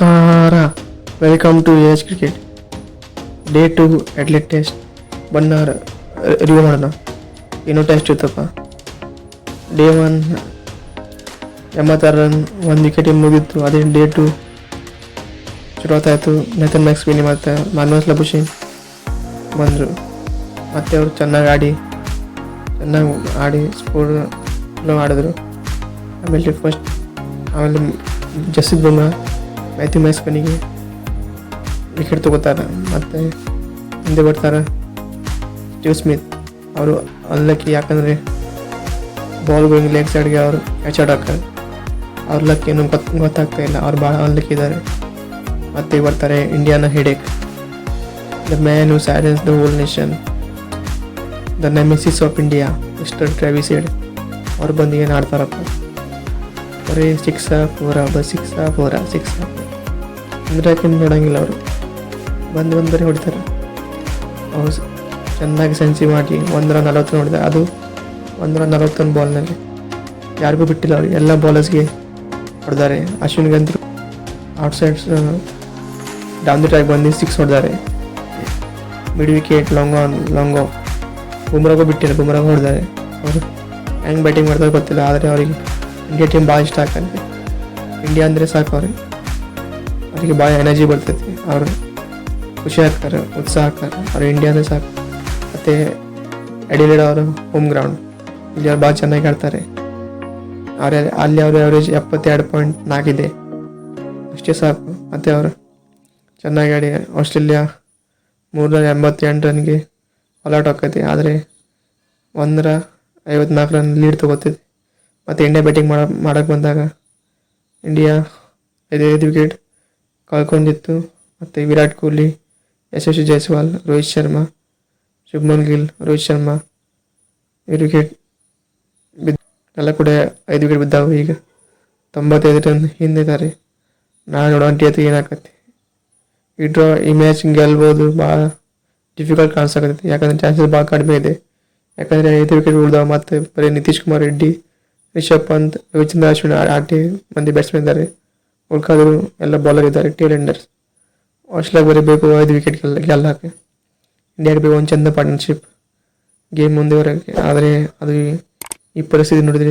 ನಮಸ್ಕಾರ. Welcome to age cricket day two Adelaide test ಬಣ್ಣಾರ review ಮಾಡೋಣ. ಏನೋ ಟೆಸ್ಟ್ ಇತ್ತಪ್ಪ. ಡೇ ಒನ್ ಎಂಬತ್ತಾರು ರನ್ ಒಂದು ವಿಕೆಟ್ ಮುಗಿತ್ತು. ಅದೇ ಡೇ ಟು ಶುರುವಾತಾಯಿತು ನೆತನ್ ಮ್ಯಾಕ್ಸ್ ವಿನಿ ಮತ್ತು ಮಾನ್ವಸ್ ಲಬುಷಿನ್ ಬಂದರು. ಮತ್ತು ಅವರು ಚೆನ್ನಾಗಿ ಆಡಿ ಚೆನ್ನಾಗಿ ಆಡಿ ಸ್ಕೋರ್ ಆಡಿದ್ರು. ಆಮೇಲೆ ಫಸ್ಟ್ ಆಮೇಲೆ ಜಸ್ಸಿದ್ ಬುಮ್ರಾ. ಮ್ಯಾಥ್ಯೂ ಮೈಸ್ಕನಿಗೆ ಕನಿಗೆ ವಿಕೆಟ್ ತಗೋತಾರೆ. ಮತ್ತು ಹಿಂದೆ ಬರ್ತಾರೆ. ಸ್ಟೀವ್ ಸ್ಮಿತ್ ಅವರು ಅನ್ಲಕ್ಕಿ ಯಾಕಂದರೆ ಬಾಲ್ಗಳಿಗೆ ಲೆಗ್ ಸೈಡ್ಗೆ ಅವರು ಕ್ಯಾಚ್ ಆಡೋಕೆ ಅವ್ರ ಲಕ್ ಏನು ಗೊತ್, ಗೊತ್ತಾಗ್ತಾ ಇಲ್ಲ. ಅವ್ರು ಭಾಳ ಅನ್ಲಕ್ಕಿ ಇದ್ದಾರೆ. ಮತ್ತೆ ಬರ್ತಾರೆ ಇಂಡಿಯಾನ headache the man who silences the whole nation the nemesis of India mister Travis Head ಅವ್ರು ಬಂದು ಏನು ಆಡ್ತಾರಪ್ಪ? ಬರೀ ಸಿಕ್ಸ ಫೋರ ಬ ಸಿಕ್ಸ ಫೋರ ಸಿಕ್ಸ ಯಾಕೆ ನೋಡೋಂಗಿಲ್ಲ ಅವರು. ಬಂದು ಬಂದು ಬರೀ ಹೊಡಿತಾರೆ. ಅವ್ರು ಚೆನ್ನಾಗಿ ಸೆನ್ಸಿ ಮಾಡಿ ಒಂದರ ನಲವತ್ತು ನೋಡಿದೆ ಅದು ಒಂದರ ನಲವತ್ತೊಂದು ಬಾಲ್ನಲ್ಲಿ ಯಾರಿಗೂ ಬಿಟ್ಟಿಲ್ಲ ಅವರು. ಎಲ್ಲ ಬಾಲರ್ಸ್ಗೆ ಹೊಡೆದಾರೆ. ಅಶ್ವಿನ್ಗಂತೂ ಔಟ್ಸೈಡ್ಸ್ ಡೌನ್ ದಿ ಟ್ರ್ಯಾಕ್ ಬಂದು six ಹೊಡೆದಾರೆ. Mid wicket long on long off ಬುಮ್ರಾಗೂ ಬಿಟ್ಟಿಲ್ಲ. ಬುಮ್ರಾಗೂ ಹೊಡೆದಾರೆ. ಅವರು ಹೆಂಗೆ ಬ್ಯಾಟಿಂಗ್ ಮಾಡ್ತಾರೆ ಗೊತ್ತಿಲ್ಲ. ಆದರೆ ಅವರಿಗೆ ಇಂಡಿಯಾ ಟೀಮ್ ಭಾಳ ಇಷ್ಟ ಆಗ್ತದೆ. ಇಂಡಿಯಾ ಅಂದರೆ ಸಾಕು ಅವ್ರಿಗೆ. ಅವರಿಗೆ ಭಾಳ ಎನರ್ಜಿ ಬರ್ತೈತಿ. ಅವರು ಖುಷಿ ಆಗ್ತಾರೆ, ಉತ್ಸಾಹ ಆಗ್ತಾರೆ. ಅವ್ರು ಇಂಡಿಯಾದ ಸಾಕು. ಮತ್ತು ಎಡಿಲೇಡ್ ಅವರು ಹೋಮ್ ಗ್ರೌಂಡ್ ಇಲ್ಲಿ ಅವ್ರು ಭಾಳ ಚೆನ್ನಾಗಿ ಆಡ್ತಾರೆ. ಅವ್ರ, ಅಲ್ಲಿ ಅವ್ರ ಅವರೇಜ್ ಎಪ್ಪತ್ತೆರಡು ಪಾಯಿಂಟ್ ನಾಲ್ಕಿದೆ ಅಷ್ಟೇ ಸಾಕು. ಮತ್ತು ಅವರು ಚೆನ್ನಾಗಿ ಆಡಿ ಆಸ್ಟ್ರೇಲಿಯಾ ಮೂರರ ಎಂಬತ್ತೆಂಟು ರನ್ಗೆ ಆಲ್ಔಟ್ ಆಕೈತಿ. ಆದರೆ ಒಂದರ ಐವತ್ನಾಲ್ಕು ರನ್ ಲೀಡ್ ತಗೋತೈತಿ. ಮತ್ತು ಇಂಡಿಯಾ ಬ್ಯಾಟಿಂಗ್ ಮಾಡ ಮಾಡಕ್ಕೆ ಬಂದಾಗ ಇಂಡಿಯಾ ಐದೈದು ವಿಕೆಟ್. ಕಳ್ಕೊಂಡಿತ್ತು ಮತ್ತು ವಿರಾಟ್ ಕೊಹ್ಲಿ, ಯಶಸ್ವಿ ಜೈಸ್ವಾಲ್, ರೋಹಿತ್ ಶರ್ಮಾ, ಶುಭ್ಮನ್ ಗಿಲ್, ರೋಹಿತ್ ಶರ್ಮಾ ಐದು ವಿಕೆಟ್ ಎಲ್ಲ ಕೂಡ ಐದು ವಿಕೆಟ್ ಬಿದ್ದಾವೆ ಈಗ. ತೊಂಬತ್ತೈದು ರನ್ ಹಿಂದಿದ್ದಾರೆ ನಾಳೆ ನೋಡೋ ಅಂತ ಏನಾಕತಿ ಈ ಡ್ರಾ ಈ ಮ್ಯಾಚ್ ಗೆಲ್ಬೋದು ಭಾಳ ಡಿಫಿಕಲ್ಟ್ ಕಾಣಿಸಕತ್ತೈತಿ ಯಾಕಂದ್ರೆ ಚಾನ್ಸಸ್ ಭಾಳ ಕಡಿಮೆ ಇದೆ. ಯಾಕಂದರೆ ಐದು ವಿಕೆಟ್ ಉಳಿದಾವ ಮತ್ತು ಬರೀ ನಿತೀಶ್ ಕುಮಾರ್ ರೆಡ್ಡಿ, ರಿಷಬ್ ಪಂತ್, ರವಿಚಂದ್ರ ಅಶ್ವಿನ್ ಆಟಿ ಮಂದಿ ಬ್ಯಾಟ್ಸ್ಮನ್ ಇದ್ದಾರೆ. ಉಳ್ಕಾದ್ರು ಎಲ್ಲ ಬೌಲರ್ ಇದ್ದಾರೆ ಟೇಲ್ ಎಂಡರ್ಸ್ ಆಸ್ಟ್ರೇಲಿಯಾ ಬರೀ ಬೇಕು ಐದು ವಿಕೆಟ್ ಗೆಲ್ಲ ಗೆಲ್ಲಕ್ಕೆ ಇಂಡಿಯಾಗೆ ಬೇಕು ಒಂದು ಚಂದ ಪಾರ್ಟ್ನರ್ಶಿಪ್ ಗೇಮ್ ಮುಂದೆ ಆದರೆ ಅದು ಈ ಪರಿಸ್ಥಿತಿ ನೋಡಿದ್ರೆ